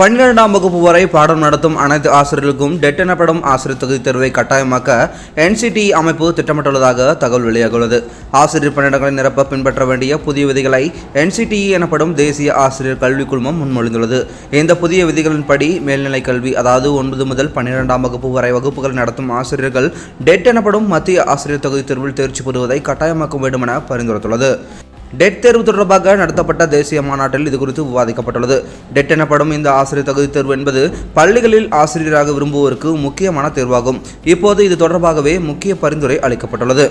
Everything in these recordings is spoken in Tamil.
பன்னிரெண்டாம் வகுப்பு வரை பாடம் நடத்தும் அனைத்து ஆசிரியர்களுக்கும் டெட் எனப்படும் ஆசிரியர் தகுதி தேர்வை கட்டாயமாக்க என்சிடி அமைப்பு திட்டமிட்டுள்ளதாக தகவல் வெளியாகியுள்ளது. ஆசிரியர் பணியிடங்களை நிரப்ப பின்பற்ற வேண்டிய புதிய விதிகளை என்சிடிஇ எனப்படும் தேசிய ஆசிரியர் கல்விக் குழுமம் முன்மொழிந்துள்ளது. இந்த புதிய விதிகளின்படி மேல்நிலைக் கல்வி அதாவது ஒன்பது முதல் பன்னிரெண்டாம் வகுப்பு வரை வகுப்புகள் நடத்தும் ஆசிரியர்கள் டெட் எனப்படும் மத்திய ஆசிரியர் தகுதி தேர்வில் தேர்ச்சி பெறுவதை கட்டாயமாக்க வேண்டும் என பரிந்துரைத்துள்ளது. டெட் தேர்வு தொடர்பாக நடத்தப்பட்ட தேசிய மாநாட்டில் இது குறித்து விவாதிக்கப்பட்டுள்ளது. டெட் எனப்படும் இந்த ஆசிரியர் தகுதி தேர்வு என்பது பள்ளிகளில் ஆசிரியராக விரும்புவோருக்கு முக்கியமான தேர்வாகும். இப்போது இது தொடர்பாகவே முக்கிய பரிந்துரை அளிக்கப்பட்டுள்ளது.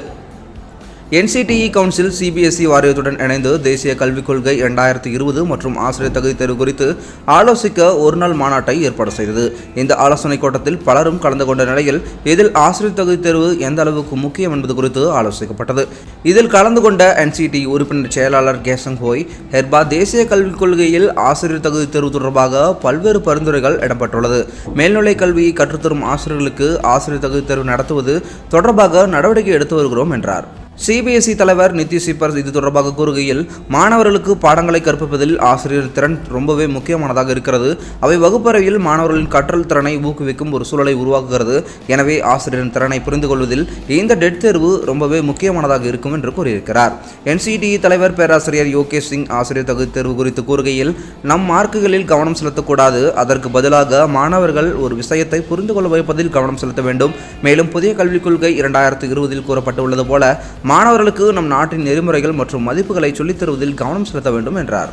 என்சிடிஇ கவுன்சில் சிபிஎஸ்இ வாரியத்துடன் இணைந்து தேசிய கல்விக் கொள்கை இரண்டாயிரத்தி இருபது மற்றும் ஆசிரியர் தகுதி தேர்வு குறித்து ஆலோசிக்க ஒருநாள் மாநாட்டை ஏற்பாடு செய்தது. இந்த ஆலோசனைக் கூட்டத்தில் பலரும் கலந்து கொண்ட நிலையில் இதில் ஆசிரியர் தகுதி தேர்வு எந்த அளவுக்கு முக்கியம் என்பது குறித்து ஆலோசிக்கப்பட்டது. இதில் கலந்து கொண்ட என்சிடி உறுப்பினர் செயலாளர் கேசங் ஹோய் ஹெர்பா தேசிய கல்விக் கொள்கையில் ஆசிரியர் தகுதி தேர்வு தொடர்பாக பல்வேறு பரிந்துரைகள் இடம்பெற்றுள்ளது. மேல்நிலை கல்வியை கற்றுத்தரும் ஆசிரியர்களுக்கு ஆசிரியர் தகுதி தேர்வு நடத்துவது தொடர்பாக நடவடிக்கை எடுத்து வருகிறோம் என்றார். சிபிஎஸ்இ தலைவர் நிதிஷ் சிப்பர் இது தொடர்பாக கூறுகையில் மாணவர்களுக்கு பாடங்களை கற்பிப்பதில் ஆசிரியர் திறன் ரொம்பவே முக்கியமானதாக இருக்கிறது. அவை வகுப்பறையில் மாணவர்களின் கற்றல் திறனை ஊக்குவிக்கும் ஒரு சூழலை உருவாக்குகிறது. எனவே ஆசிரியரின் திறனை புரிந்து கொள்வதில் இந்த டெட் தேர்வு ரொம்பவே முக்கியமானதாக இருக்கும் என்று கூறியிருக்கிறார். என்சிடிஇ தலைவர் பேராசிரியர் யோகேஷ் சிங் ஆசிரியர் தகுதி தேர்வு குறித்து கூறுகையில் நம் மார்க்குகளில் கவனம் செலுத்தக்கூடாது. அதற்கு பதிலாக மாணவர்கள் ஒரு விஷயத்தை புரிந்து கொள்ள வைப்பதில் கவனம் செலுத்த வேண்டும். மேலும் புதிய கல்விக் கொள்கை இரண்டாயிரத்து இருபதில் கூறப்பட்டுள்ளது போல மாணவர்களுக்கு நம் நாட்டின் நெறிமுறைகள் மற்றும் மதிப்புகளை சொல்லித் தருவதில் கவனம் செலுத்த வேண்டும் என்றார்.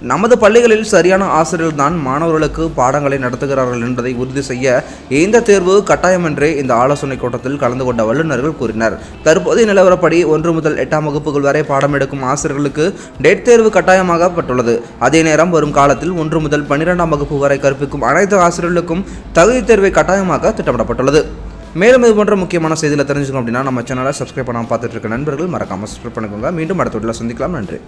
நமது பள்ளிகளில் சரியான ஆசிரியர்கள் தான் மாணவர்களுக்கு பாடங்களை நடத்துகிறார்கள் என்பதை உறுதி செய்ய இந்த தேர்வு கட்டாயம் என்றே இந்த ஆலோசனைக் கூட்டத்தில் கலந்து கொண்ட வல்லுநர்கள் கூறினர். தற்போதைய நிலவரப்படி ஒன்று முதல் எட்டாம் வகுப்புகள் வரை பாடம் எடுக்கும் ஆசிரியர்களுக்கு டெட் தேர்வு கட்டாயமாகப்பட்டுள்ளது. அதே நேரம் வரும் காலத்தில் ஒன்று முதல் பன்னிரெண்டாம் வகுப்பு வரை கற்பிக்கும் அனைத்து ஆசிரியர்களுக்கும் தகுதி தேர்வை கட்டாயமாக்க திட்டமிடப்பட்டுள்ளது. மேலும் இது போன்ற முக்கியமான செய்தியில் தெரிஞ்சுக்கணும் அப்படின்னா நம்ம சேனலை சப்ஸ்கிரைப் பண்ணாமல் பார்த்துட்டு இருக்க நண்பர்கள் மறக்காமல் சப்ஸ்கிரைப் பண்ணிக்கோங்க. மீண்டும் அடுத்த வீட்டில் சந்திக்கலாம். நன்றி.